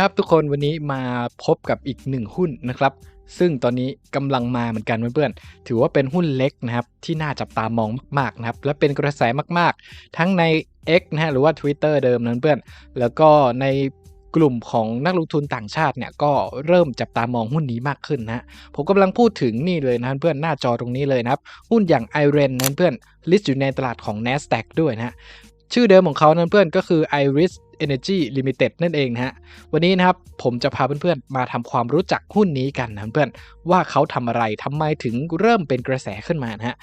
ครับทุกคนวันนี้มาพบกับอีกหนึ่งหุ้นนะครับ ซึ่งตอนนี้กำลังมาเหมือนกันเพื่อนๆถือว่าเป็นหุ้นเล็กนะครับ ที่น่าจับตามองมากๆนะครับ และเป็นกระแสมากๆ ทั้งใน X นะฮะหรือว่า Twitter เดิมนั้นเพื่อน แล้วก็ในกลุ่มของนักลงทุนต่างชาติเนี่ยก็เริ่มจับตามองหุ้นนี้มากขึ้นนะผมกำลังพูดถึงนี่เลยนะเพื่อนหน้าจอตรงนี้เลยนะครับ หุ้นอย่าง i r e n นั้นเพื่อนลิสต์อยู่ในตลาดของ NASDAQ ด้วยนะ ชื่อเดิมของเขานั้นเพื่อนก็คือ Iris Energy Limited นั่นเองนะฮะ วันนี้นะครับผมจะพาเพื่อนๆ มาทำความรู้จักหุ้นนี้กันนะเพื่อนว่าเขาทำอะไรทำไมถึงเริ่มเป็นกระแสขึ้นมานะฮะ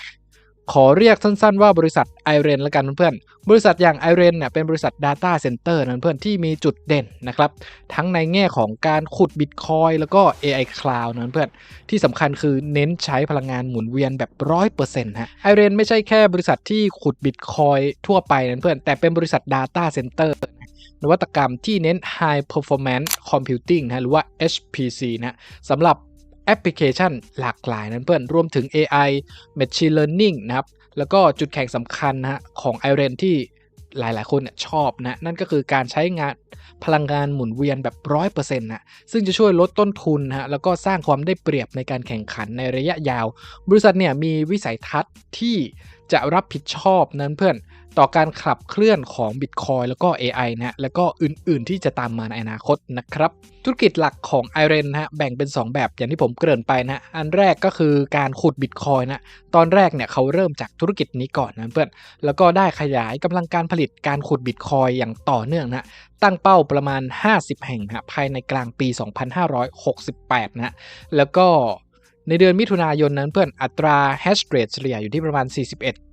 ขอเรียกสั้นๆว่าบริษัทไอเรนละกันเพื่อนบริษัทอย่างไอเรนเนี่ยเป็นบริษัท Data Center นั้นเพื่อนที่มีจุดเด่นนะครับ ทั้งในแง่ของการขุด Bitcoin แล้วก็ AI Cloud นั้นเพื่อนที่สำคัญคือเน้นใช้พลังงานหมุนเวียนแบบร้อยเปอร์เซ็นต์ฮะไอเรนไม่ใช่แค่บริษัทที่ขุด Bitcoin ทั่วไปนั้นเพื่อนแต่เป็นบริษัท Data Center นวัตกรรมที่เน้น High Performance Computing นะหรือว่า HPC นะสำหรับ แอปพลิเคชันหลากหลายนั้นเพื่อนรวมถึง AI Machine Learning นะครับแล้วก็จุดแข่งสำคัญนะฮะของ i r e n ที่หลายๆ คนเนี่ยชอบนะ นั่นก็คือการใช้งานพลังงานหมุนเวียนแบบร้อยเปอร์เซ็นต์นะซึ่งจะช่วยลดต้นทุนนะฮะแล้วก็สร้างความได้เปรียบในการแข่งขันในระยะยาว บริษัทเนี่ยมีวิสัยทัศน์ที่จะรับผิดชอบนั้นเพื่อน ต่อการขับเคลื่อนของ Bitcoin แล้วก็ AI นะแล้วก็อื่นๆ ที่จะตามมาในอนาคตนะครับ ธุรกิจหลักของ i r e n นะฮะแบ่งเป็น 2 แบบอย่างที่ผมเกริ่นไปนะ อันแรกก็คือการขุด Bitcoin นะตอนแรกเนี่ยเขาเริ่มจากธุรกิจนี้ก่อนนะเพื่อนแล้วก็ได้ขยายกำลังการผลิตการขุด Bitcoin อย่างต่อเนื่องนะตั้งเป้าประมาณ 50 แห่งนะภายในกลางปี 2568 นะแล้วก็ ในเดือนมิถุนายนนั้นเพื่อนอัตรา hash rate เฉลี่ยอยู่ที่ประมาณ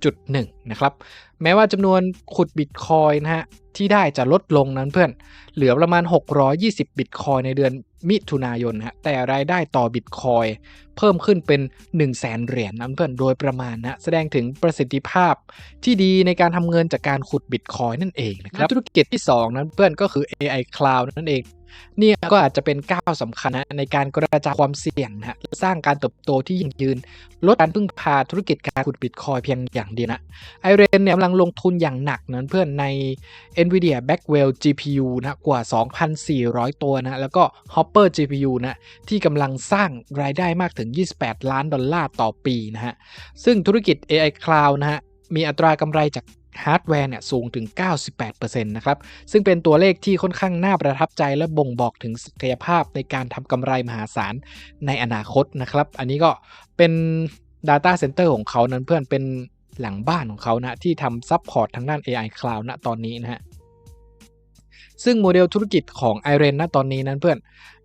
41.1 นะครับ แม้ว่าจำนวนขุดบิตคอยนะฮะที่ได้จะลดลงนั้นเพื่อน เหลือประมาณ 620 บิตคอยในเดือนมิถุนายนฮะแต่รายได้ต่อบิตคอยเพิ่มขึ้นเป็น 1 0 0 0 0แสนเหรียญนั้นเพื่อนโดยประมาณนะแสดงถึงประสิทธิภาพที่ดีในการทำเงินจากการขุดบิตคอยนั่นเองนะครับธุรกิจที่ 2 นั้นเพื่อนก็คือ AI Cloud นั่นเองนี่ก็อาจจะเป็นก้าวสำคัญนะในการกระจายความเสี่ยงนะสร้างการเติบโตที่ยั่งยืน ลดการพึ่งพาธุรกิจการขุดบิตคอยเพียงอย่างเดียวนะไอเรนเนี่ยกำลังลงทุนอย่างหนักนั้นเพื่อนใน NVIDIA Blackwell GPU นะกว่า 2,400 ตัวนะแล้วก็ Hopper GPU นะที่กำลังสร้างรายได้มากถึง 28 ล้านดอลลาร์ต่อปีนะฮะซึ่งธุรกิจ AI Cloud นะฮะมีอัตรากำไรจาก ฮาร์ดแวร์เนี่ยสูงถึง 98%นะครับซึ่งเป็นตัวเลขที่ค่อนข้างน่าประทับใจและบ่งบอกถึงศักยภาพในการทำกำไรมหาศาลในอนาคตนะครับ อันนี้ก็เป็น Data Center ของเขานั้นเพื่อนเป็นหลังบ้านของเขานะที่ทำซับพอร์ตทางด้าน AI Cloud ณตอนนี้นะฮะ ซึ่งโมเดลธุรกิจของ i r e n ณตอนนี้นั้นเพื่อน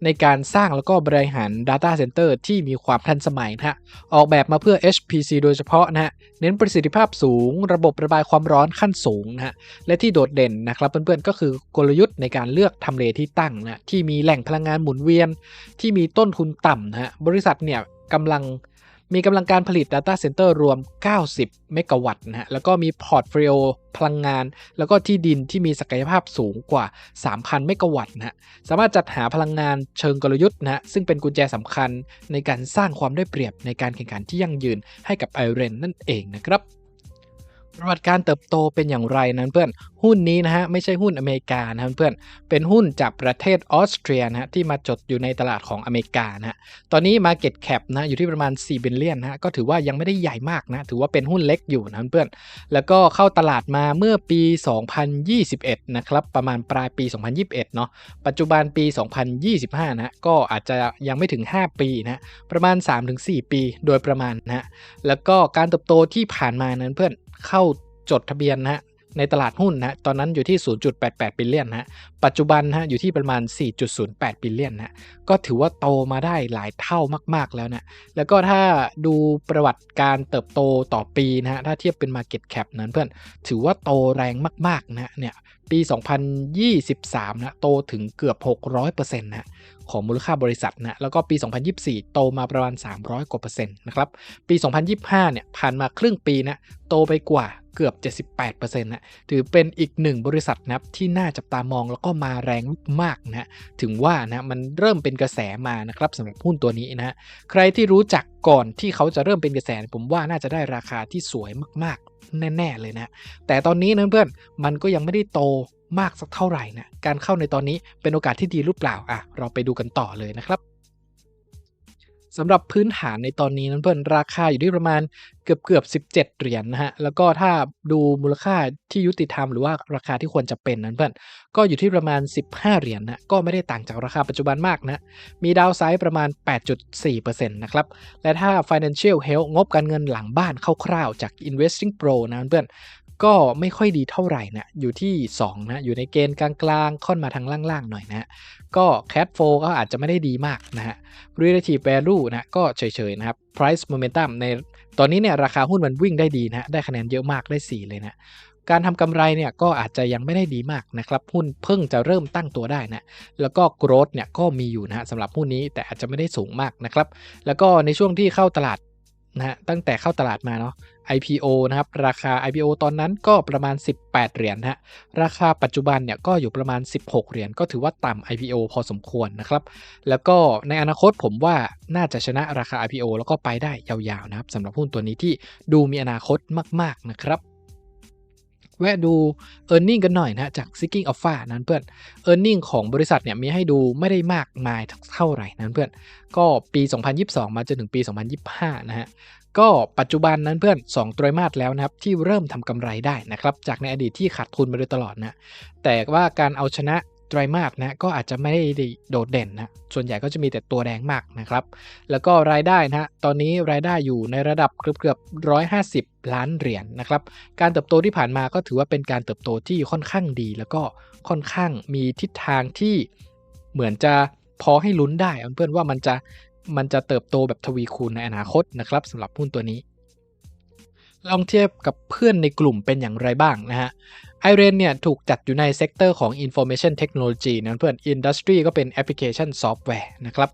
ในการสร้างแล้วก็บริหาร Data Center ที่มีความทันสมัยนะฮะ ออกแบบมาเพื่อ HPC โดยเฉพาะนะฮะ เน้นประสิทธิภาพสูง ระบบระบายความร้อนขั้นสูงนะฮะ และที่โดดเด่นนะครับเพื่อนๆ ก็คือกลยุทธ์ในการเลือกทำเลที่ตั้งนะที่มีแหล่งพลังงานหมุนเวียน ที่มีต้นทุนต่ำนะฮะ บริษัทเนี่ยกำลัง มีกำลังการผลิต Data Center รวม 90 เมกะวัตต์นะฮะ แล้วก็มีพอร์ตโฟลิโอพลังงาน แล้วก็ที่ดินที่มีศักยภาพสูงกว่า 3,000 เมกะวัตต์นะฮะ สามารถจัดหาพลังงานเชิงกลยุทธ์นะฮะ ซึ่งเป็นกุญแจสำคัญในการสร้างความได้เปรียบในการแข่งขันที่ยั่งยืนให้กับไอเรนนั่นเองนะครับ ประวัติการเติบโตเป็นอย่างไรนั้นเพื่อนหุ้นนี้นะฮะไม่ใช่หุ้นอเมริกานะเพื่อนเป็นหุ้นจากประเทศออสเตรียนะฮะที่มาจดอยู่ในตลาดของอเมริกานะฮะตอนนี้ Market Cap นะอยู่ที่ประมาณ4บิลเลียนนะฮะก็ถือว่ายังไม่ได้ใหญ่มากนะถือว่าเป็นหุ้นเล็กอยู่นะเพื่อนแล้วก็เข้าตลาดมาเมื่อปี 2021 นะครับประมาณปลายปี 2021 เนาะปัจจุบันปี 2025 นะก็อาจจะยังไม่ถึง 5 ปีนะประมาณ 3-4 ปีโดยประมาณนะแล้วก็การเติบโตที่ผ่านมานั้นเพื่อน เข้าจดทะเบียนนะฮะในตลาดหุ้นนะตอนนั้นอยู่ที่ 0.88 บิลเลียนนะปัจจุบันนะอยู่ที่ประมาณ 4.08 บิลเลียนนะก็ถือว่าโตมาได้หลายเท่ามาก ๆ แล้วนะแล้วก็ถ้าดูประวัติการเติบโตต่อปีนะฮะ ถ้าเทียบเป็น Market Cap นั้นเพื่อน ถือว่าโตแรงมาก ๆ นะเนี่ย ปี 2023 นะ โตถึงเกือบ 600%นะ ของมูลค่าบริษัทนะแล้วก็ปี 2024 โตมาประมาณ 300 กว่าเปอร์เซ็นต์นะครับ ปี 2025 เนี่ยผ่านมาครึ่งปีนะโตไปกว่าเกือบ 78%นะถือเป็นอีกหนึ่งบริษัทนะที่น่าจับตามองแล้วก็มาแรงมากนะถึงว่านะมันเริ่มเป็นกระแสมานะครับสำหรับหุ้นตัวนี้นะใครที่รู้จักก่อนที่เขาจะเริ่มเป็นกระแส ผมว่าน่าจะได้ราคาที่สวยมากๆ แน่ ๆ เลยนะ แต่ตอนนี้นะเพื่อนมันก็ยังไม่ได้โต มากสักเท่าไหร่นะการเข้าในตอนนี้เป็นโอกาสที่ดีหรือเปล่าอะเราไปดูกันต่อเลยนะครับสำหรับพื้นฐานในตอนนี้นั้นเพื่อนราคาอยู่ที่ประมาณเกือบเกือบ17 เหรียญนนะฮะแล้วก็ถ้าดูมูลค่าที่ยุติธรรมหรือว่าราคาที่ควรจะเป็นนั้นเพื่อนก็อยู่ที่ประมาณ 15 เหรียญนนะก็ไม่ได้ต่างจากราคาปัจจุบันมากนะมีดาวไซด์ประมาณ 8.4%นะครับและถ้า Financial Health งบการเงินหลังบ้านคร่าวๆจาก Investing Pro นะเพื่อน ก็ไม่ค่อยดีเท่าไหร่นะ อยู่ที่ 2 นะ อยู่ในเกณฑ์กลางๆ ค่อนมาทางล่างๆ หน่อยนะ ก็ Cat f l o ก็อาจจะไม่ได้ดีมากนะฮะ Relative Value นะ ก็เฉยๆ นะครับ Price Momentum ในตอนนี้เนี่ยราคาหุ้นมันวิ่งได้ดีนะ ได้คะแนนเยอะมากได้ 4 เลยนะการทำกำไรเนี่ยก็อาจจะยังไม่ได้ดีมากนะครับหุ้นเพิ่งจะเริ่มตั้งตัวได้นะแล้วก็ growth เนี่ยก็มีอยู่นะสำหรับหุ้นนี้แต่อาจจะไม่ได้สูงมากนะครับแล้วก็ในช่วงที่เข้าตลาด นะฮะตั้งแต่เข้าตลาดมาเนาะ IPO นะครับ ราคา IPO ตอนนั้นก็ประมาณ 18 เหรียญฮะ ราคาปัจจุบันเนี่ยก็อยู่ประมาณ 16 เหรียญ ก็ถือว่าต่ำ IPO พอสมควรนะครับ แล้วก็ในอนาคตผมว่าน่าจะชนะราคา IPO แล้วก็ไปได้ยาวๆนะครับสำหรับหุ้นตัวนี้ที่ดูมีอนาคตมาก ๆนะครับ แวะดู e a r n i n g กันหน่อยนะจาก Seeking Alpha นั้นเพื่อน e a r n i n g ของบริษัทเนี่ยมีให้ดูไม่ได้มากมายเท่าไหร่นั้นเพื่อน ก็ปี 2022 มาจนถึงปี 2025 นะฮะก็ปัจจุบันนั้นเพื่อน 2 ไตรมาสแล้วนะครับ ที่เริ่มทำกำไรได้นะครับ จากในอดีตที่ขาดทุนมาโดยตลอดนะแต่ว่าการเอาชนะ ไตรมาสนะก็อาจจะไม่ได้โดดเด่นนะส่วนใหญ่ก็จะมีแต่ตัวแดงมากนะครับ แล้วก็รายได้นะตอนนี้รายได้อยู่ในระดับเกือบเกือบร้อยห้าสิบล้านเหรียญนนะครับ การเติบโตที่ผ่านมาก็ถือว่าเป็นการเติบโตที่ค่อนข้างดี แล้วก็ค่อนข้างมีทิศทางที่เหมือนจะพอให้ลุ้นได้เพื่อนว่ามันจะมันจะเติบโตแบบทวีคูณในอนาคตนะครับสำหรับหุ้นตัวนี้ลองเทียบกับเพื่อนในกลุ่มเป็นอย่างไรบ้างนะฮะ ไอเรนเนี่ยถูกจัดอยู่ในเซกเตอร์ของ Information Technology นะเพื่อน Industry ก็เป็น Application Software นะครับ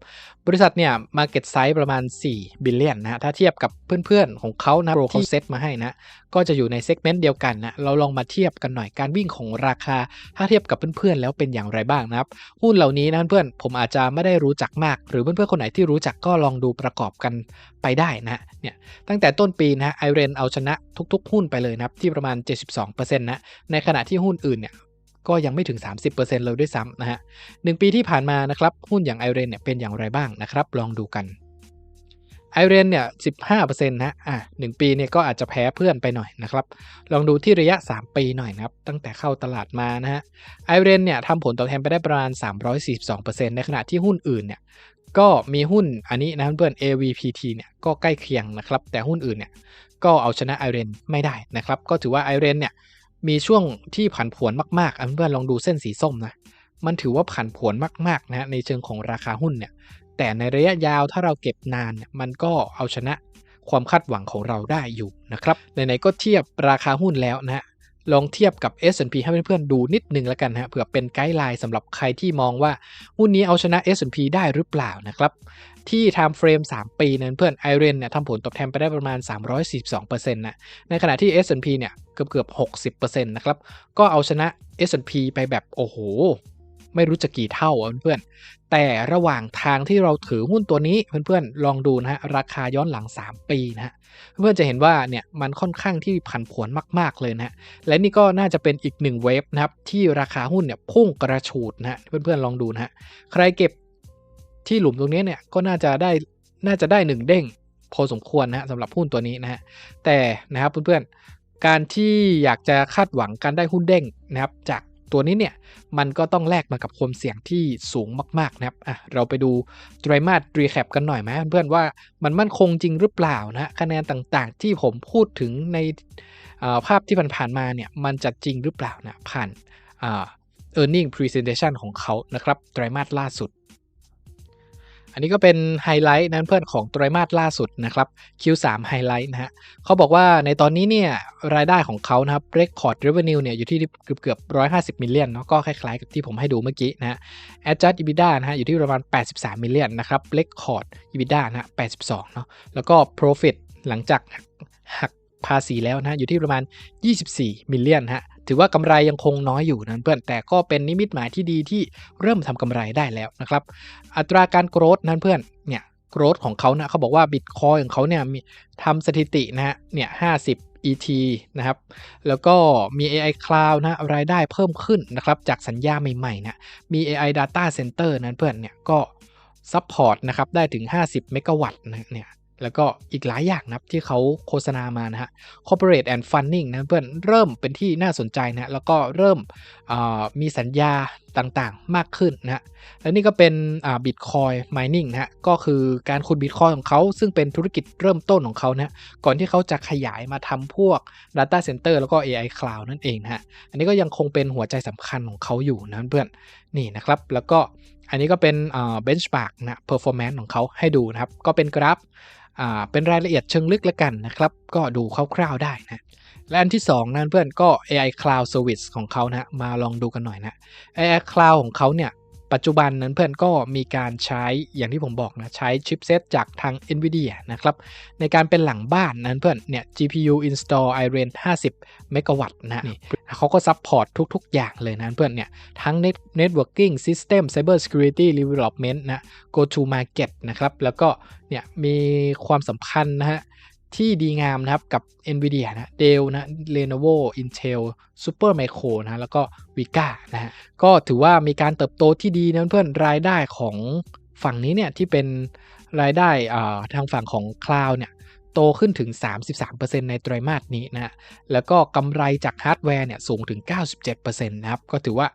บริษัทเนี่ย Market Size ประมาณ 4 บิลเลียนนะถ้าเทียบกับเพื่อนๆ ของเขานะโปรเขาเซตมาให้นะ ก็จะอยู่ในเซกเมนต์เดียวกันนะ เราลองมาเทียบกันหน่อยการวิ่งของราคา ถ้าเทียบกับเพื่อนๆ แล้วเป็นอย่างไรบ้างนะครับ หุ้นเหล่านี้นะเพื่อนผมอาจจะไม่ได้รู้จักมาก หรือเพื่อนๆ คนไหนที่รู้จักก็ลองดูประกอบกันไปได้นะเนี่ยตั้งแต่ต้นปีนะไอเรนเอาชนะทุก ๆ หุ้นไปเลยนะครับที่ประมาณ 72%นะในในขณะที่หุ้นอื่นเนี่ยก็ยังไม่ถึง 30%เลยด้วยซ้ำนะฮะหปีที่ผ่านมานะครับหุ้นอย่างไอเรนเนี่ยเป็นอย่างไรบ้างนะครับลองดูกันไอเรนเนี่ย15%นะ อะหปีเนี่ยก็อาจจะแพ้เพื่อนไปหน่อยนะครับ ลองดูที่ระยะ 3 ปีหน่อยนะครับ ตั้งแต่เข้าตลาดมานะฮะ ไอเรนเนี่ยทำผลตอบแทนไปได้ประมาณ 342%ในขณะที่หุ้นอื่นเนี่ย ก็มีหุ้นอันนี้นะเพื่อน AVPT เนี่ยก็ใกล้เคียงนะครับ แต่หุ้นอื่นเนี่ยก็เอาชนะไอเรนไม่ได้นะครับ ก็ถือว่าไอเรนเนี่ย มีช่วงที่ผันผวนมากๆเพื่อนลองดูเส้นสีส้มนะมันถือว่าผันผวนมากๆนะในเชิงของราคาหุ้นเนี่ยแต่ในระยะยาวถ้าเราเก็บนานมันก็เอาชนะความคาดหวังของเราได้อยู่นะครับไหนๆก็เทียบราคาหุ้นแล้วนะลองเทียบกับ S&P ให้เพื่อนๆดูนิดนึงแล้วกันนะเผื่อเป็นไกด์ไลน์สำหรับใครที่มองว่า หุ้นนี้เอาชนะ S&P ได้หรือเปล่านะครับ ที่ time frame 3ปีนั้นเพื่อนไอเรนเนี่ยทำผลตอบแทนไปได้ประมาณ 342%นะในขณะที่ S&P เนี่ยเกือบเกือบ60%นะครับก็เอาชนะ S&P ไปแบบโอ้โห ไม่รู้จะกี่เท่าเพื่อนแต่ระหว่างทางที่เราถือหุ้นตัวนี้เพื่อนๆลองดูนะฮะราคาย้อนหลัง 3 ปีนะฮะเพื่อนจะเห็นว่าเนี่ยมันค่อนข้างที่ผันผวนมากๆเลยนะฮะและนี่ก็น่าจะเป็นอีกหนึ่งเวฟนะครับที่ราคาหุ้นเนี่ยพุ่งกระฉูดนะฮะเพื่อนๆลองดูนะฮะใครเก็บ ที่หลุมตรงนี้เนี่ยก็น่าจะได้น่าจะได้หนึ่งเด้งพอสมควรนะฮะสำหรับหุ้นตัวนี้นะฮะแต่นะครับเพื่อนๆการที่อยากจะคาดหวังการได้หุ้นเด้งนะครับ จากตัวนี้เนี่ยมันก็ต้องแลกมากับความเสี่ยงที่สูงมากๆนะครับอะเราไปดูไตรมาสรีแคปกันหน่อยไหมเพื่อนๆว่ามันมั่นคงจริงหรือเปล่านะคะแนนต่างๆ ที่ผมพูดถึงในภาพที่ผ่านๆมาเนี่ยมันจะจริงหรือเปล่านะผ่าน earning presentation ของเขานะครับไตรมาสล่าสุด อันนี้ก็เป็นไฮไลท์นั้นเพื่อนของไตรมาสล่าสุดนะครับ Q3 ไฮไลท์นะฮะเขาบอกว่าในตอนนี้เนี่ยรายได้ของเขานะครับ Record Revenue เนี่ยอยู่ที่เกือบเกือบ150มิลเลียนเนาะก็คล้ายๆกับที่ผมให้ดูเมื่อกี้นะฮะ Adjusted EBITDA นะฮะอยู่ที่ประมาณ 83 มิลเลียนนะครับ Record EBITDA นะฮะ82เนาะแล้วก็ Profit หลังจากหักภาษีแล้วนะอยู่ที่ประมาณ 24 มิลเลียนฮะ ถือว่ากำไรยังคงน้อยอยู่นะเพื่อนแต่ก็เป็นนิมิตหมายที่ดีที่เริ่มทำกำไรได้แล้วนะครับ อัตราการโกรธนั้นเพื่อนเนี่ยโกรธของเขานะเขาบอกว่าบิตคอยของเขาเนี่ยมีทำสถิตินะฮะเนี่ย50 ET นะครับ แล้วก็มี AI Cloud นะ รายได้เพิ่มขึ้นนะครับ จากสัญญาใหม่ๆนะ มี AI Data Center นั้นเพื่อนเนี่ย ก็ซัพพอร์ตนะครับ ได้ถึง 50 เมกะวัตต์นะเนี่ย แล้วก็อีกหลายอย่างนะที่เขาโฆษณามานะฮะ corporate and funding นะเพื่อนเริ่มเป็นที่น่าสนใจนะแล้วก็เริ่มมีสัญญาต่างๆมากขึ้นนะและนี่ก็เป็นบิตคอย mining นะฮะก็คือการขุดบิตคอยของเขา ซึ่งเป็นธุรกิจเริ่มต้นของเขานะก่อนที่เขาจะขยายมาทำพวก data center แล้วก็ AI cloud นั่นเองนะฮะอันนี้ก็ยังคงเป็นหัวใจสำคัญของเขาอยู่นะเพื่อนนี่นะครับแล้วก็อันนี้ก็เป็นเบนช์มาร์กนะ performance ของเขาให้ดูนะครับ ก็เป็นกราฟ เป็นรายละเอียดเชิงลึกแล้วกันนะครับ ก็ดูคร่าวๆได้นะและอันที่2นั้นเพื่อนก็ AI Cloud Service ของเขานะมาลองดูกันหน่อยนะ AI Cloud ของเขาเนี่ย ปัจจุบันนั้นเพื่อนก็มีการใช้อย่างที่ผมบอกนะใช้ชิปเซตจากทาง NVIDIA นะครับในการเป็นหลังบ้านนั้นเพื่อนเนี่ย GPU install Iron 50เมกะวัตต์นะนี่เขาก็ซัพพอร์ตทุกๆ อย่างเลยนะเพื่อนเนี่ยทั้ง Networking System Cyber Security Development นะ Go to Market นะครับแล้วก็เนี่ยมีความสัมพันธ์นะฮะ ที่ดีงามนะครับกับ NVIDIA นะ Dell นะ Lenovo Intel Supermicro นะแล้วก็ Vega นะฮะก็ถือว่ามีการเติบโตที่ดีนะเพื่อนรายได้ของฝั่งนี้เนี่ยที่เป็นรายได้ทางฝั่งของ Cloud เนี่ยโตขึ้นถึง 33%ในไตรมาสนี้นะแล้วก็กำไรจากฮาร์ดแวร์เนี่ยสูงถึง 97%นะครับ ก็ถือว่า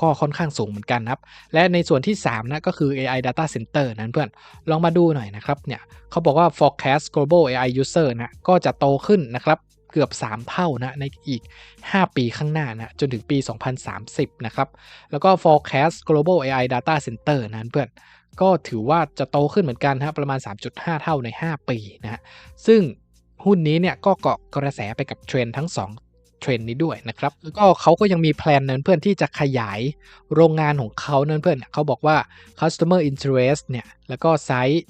ก็ค่อนข้างสูงเหมือนกันครับ และในส่วนที่ 3 นะก็คือ AI Data Center นั้นเพื่อน ลองมาดูหน่อยนะครับเนี่ยเขาบอกว่า forecast global AI user นะก็จะโตขึ้นนะครับเกือบ 3 เท่านะในอีก 5 ปีข้างหน้านะจนถึงปี 2030 นะครับ แล้วก็ forecast global AI data center นั้นเพื่อนก็ถือว่าจะโตขึ้นเหมือนกันครับประมาณ 3.5 เท่าใน 5 ปีนะฮะซึ่งหุ้นนี้เนี่ยก็เกาะกระแสไปกับเทรนทั้ง 2 เทรนนี้ด้วยนะครับแล้วก็เขาก็ยังมีแพลนนั้นเพื่อนที่จะขยายโรงงานของเขานั้นเพื่อนเขาบอกว่า customer interest เนี่ยแล้วก็ไซส์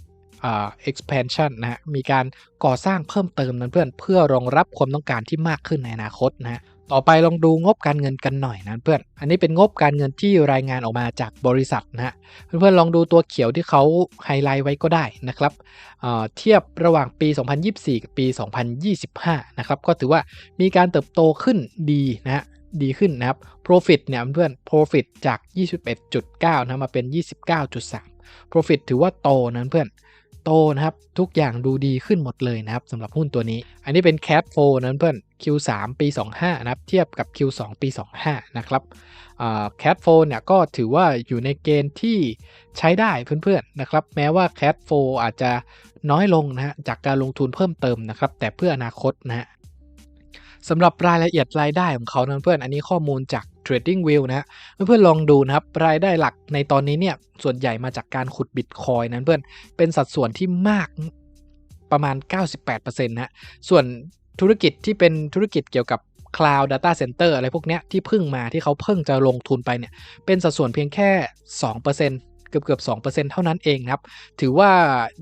expansion นะฮะมีการก่อสร้างเพิ่มเติมนั้นเพื่อนเพื่อรองรับความต้องการที่มากขึ้นในอนาคตนะฮะ ต่อไปลองดูงบการเงินกันหน่อยนะเพื่อน อันนี้เป็นงบการเงินที่รายงานออกมาจากบริษัทนะฮะ เพื่อนๆลองดูตัวเขียวที่เขาไฮไลท์ไว้ก็ได้นะครับเเทียบระหว่างปี 2024 กับปี 2025 นะครับ ก็ถือว่ามีการเติบโตขึ้นดีนะฮะ ดีขึ้นนะครับ profit เนี่ยเพื่อน profit จาก 21.9 นะมาเป็น 29.3 profit ถือว่าโตนะเพื่อน โตนะครับ ทุกอย่างดูดีขึ้นหมดเลยนะครับสำหรับหุ้นตัวนี้ อันนี้เป็น Cat 4นั้นเพื่อน Q3 ปี 25 นะครับ เทียบกับ Q2 ปี 25 นะครับแคทโฟเนี่ยก็ถือว่าอยู่ในเกณฑ์ที่ใช้ได้เพื่อนๆนะครับ แม้ว่าแคทโฟอาจจะน้อยลงนะฮะจากการลงทุนเพิ่มเติมนะครับ แต่เพื่ออนาคตนะฮะสำหรับรายละเอียดรายได้ของเขานะเพื่อนอันนี้ข้อมูลจาก Trading View นะเพื่อนๆลองดูนะครับรายได้หลักในตอนนี้เนี่ยส่วนใหญ่มาจากการขุดบิตคอยนั้นเพื่อนเป็นสัดส่วนที่มากประมาณ 98%นะส่วนธุรกิจที่เป็นธุรกิจเกี่ยวกับ Cloud Data Center อะไรพวกเนี้ยที่เพิ่งมาที่เขาเพิ่งจะลงทุนไปเนี่ยเป็นสัดส่วนเพียงแค่ 2% เกือบเกือบ2%เท่านั้นเองครับ ถือว่า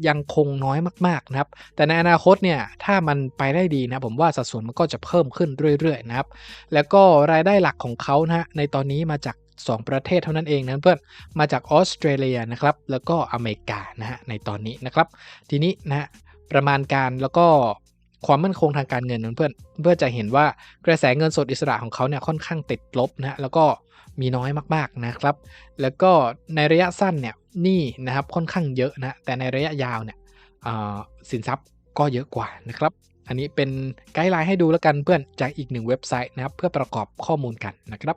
ยังคงน้อยมากๆนะครับ แต่ในอนาคตเนี่ยถ้ามันไปได้ดีนะผมว่าสัดส่วนมันก็จะเพิ่มขึ้นเรื่อยๆนะครับ แล้วก็รายได้หลักของเขานะในตอนนี้มาจาก2 ประเทศเท่านั้นเองนะเพื่อน มาจากออสเตรเลียนะครับ แล้วก็อเมริกานะฮะในตอนนี้นะครับ ทีนี้นะประมาณการแล้วก็ ความมั่นคงทางการเงินเพื่อนเพื่อจะเห็นว่ากระแสเงินสดอิสระของเขาเนี่ยค่อนข้างติดลบนะแล้วก็มีน้อยมากๆนะครับ แล้วก็ในระยะสั้นเนี่ยนี้นะครับค่อนข้างเยอะนะแต่ในระยะยาวเนี่ยสินทรัพย์ก็เยอะกว่านะครับ อันนี้เป็นไกด์ไลน์ให้ดูแล้วกันเพื่อนจากอีกหนึ่งเว็บไซต์นะครับเพื่อประกอบข้อมูลกันนะครับ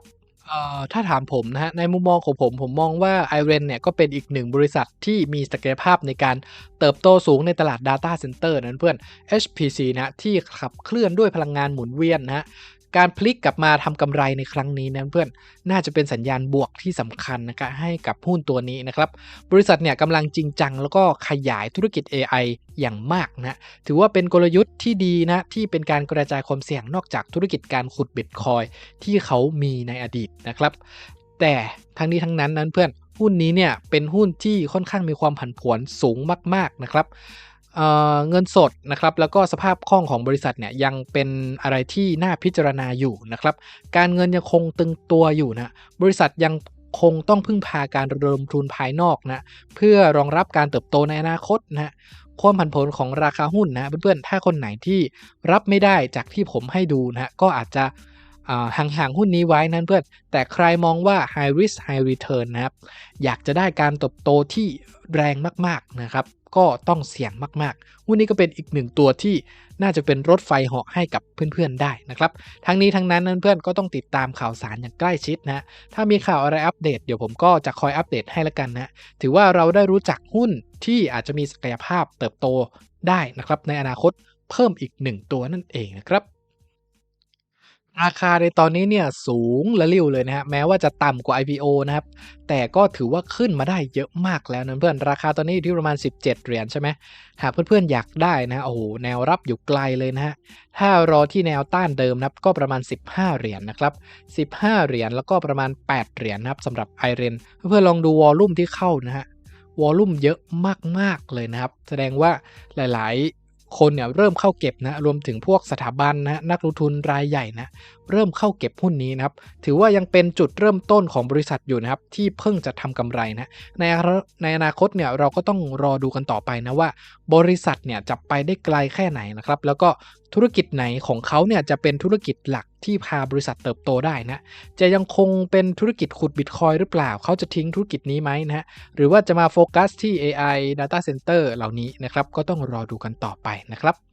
ถ้าถามผมนะฮะในมุมมองของผม ผมมองว่า i r e n เนี่ยก็เป็นอีกหนึ่งบริษัทที่มีศักยภาพในการเติบโตสูงในตลาด Data Center นั้นเพื่อน HPC นะที่ขับเคลื่อนด้วยพลังงานหมุนเวียนนะฮะ การพลิกกลับมาทำกำไรในครั้งนี้นะเพื่อนน่าจะเป็นสัญญาณบวกที่สำคัญนะครับให้กับหุ้นตัวนี้นะครับบริษัทเนี่ยกำลังจริงจัง แล้วก็ขยายธุรกิจ AI อย่างมากนะถือว่าเป็นกลยุทธ์ที่ดีนะที่เป็นการกระจายความเสี่ยงนอกจากธุรกิจการขุดบิตคอยที่เขามีในอดีตนะครับแต่ทั้งนี้ทั้งนั้นนั้นเพื่อนหุ้นนี้เนี่ยเป็นหุ้นที่ค่อนข้างมีความผันผวนสูงมาก ๆนะครับ เงินสดนะครับแล้วก็สภาพคล่องของบริษัทเนี่ยยังเป็นอะไรที่น่าพิจารณาอยู่นะครับการเงินยังคงตึงตัวอยู่นะบริษัทยังคงต้องพึ่งพาการระดมทุนภายนอกนะเพื่อรองรับการเติบโตในอนาคตนะความผันผวนของราคาหุ้นนะเพื่อนๆถ้าคนไหนที่รับไม่ได้จากที่ผมให้ดูนะก็อาจจะอ่าห่างๆหุ้นนี้ไว้นั่นเพื่อน แต่ใครมองว่า high risk high return นะครับ อยากจะได้การเติบโตที่แรงมากๆนะครับ ก็ต้องเสี่ยงมากๆหุ้นนี้ก็เป็นอีกหนึ่งตัวที่น่าจะเป็นรถไฟเหาะให้กับเพื่อนๆได้นะครับ ทั้งนี้ทั้งนั้นเพื่อนๆก็ต้องติดตามข่าวสารอย่างใกล้ชิดนะถ้ามีข่าวอะไรอัปเดตเดี๋ยวผมก็จะคอยอัปเดตให้ละกันนะ ถือว่าเราได้รู้จักหุ้นที่อาจจะมีศักยภาพเติบโตได้นะครับในอนาคตเพิ่มอีกหนึ่งตัวนั่นเองนะครับ ราคาในตอนนี้เนี่ยสูงระลิ่วเลยนะฮะแม้ว่าจะต่ำกว่า IPO นะครับ แต่ก็ถือว่าขึ้นมาได้เยอะมากแล้วนะเพื่อนราคาตอนนี้อยู่ที่ประมาณ 17 เหรียญใช่ไหมหากเพื่อนๆอยากได้นะโอ้โหแนวรับอยู่ไกลเลยนะฮะถ้ารอที่แนวต้านเดิมนะครับก็ประมาณ 15 เหรียญนะครับ 15 เหรียญแล้วก็ประมาณ 8 เหรียญนะครับสำหรับไอเรนเพื่อนๆลองดูวอลลุ่มที่เข้านะฮะวอลลุ่มเยอะมากๆเลยนะครับ แสดงว่าหลายๆ คนเนี่ยเริ่มเข้าเก็บนะรวมถึงพวกสถาบันนะนักลงทุนรายใหญ่นะเริ่มเข้าเก็บหุ้นนี้นะครับถือว่ายังเป็นจุดเริ่มต้นของบริษัทอยู่นะครับที่เพิ่งจะทำกำไรนะในในอนาคตเนี่ยเราก็ต้องรอดูกันต่อไปนะว่า บริษัทเนี่ยจะไปได้ไกลแค่ไหนนะครับแล้วก็ ธุรกิจไหนของเขาเนี่ยจะเป็นธุรกิจหลักที่พาบริษัทเติบโตได้นะ จะยังคงเป็นธุรกิจขุดบิตคอยหรือเปล่า เขาจะทิ้งธุรกิจนี้ไหมนะฮะ หรือว่าจะมาโฟกัสที่ AI Data Center เหล่านี้นะครับ ก็ต้องรอดูกันต่อไปนะครับ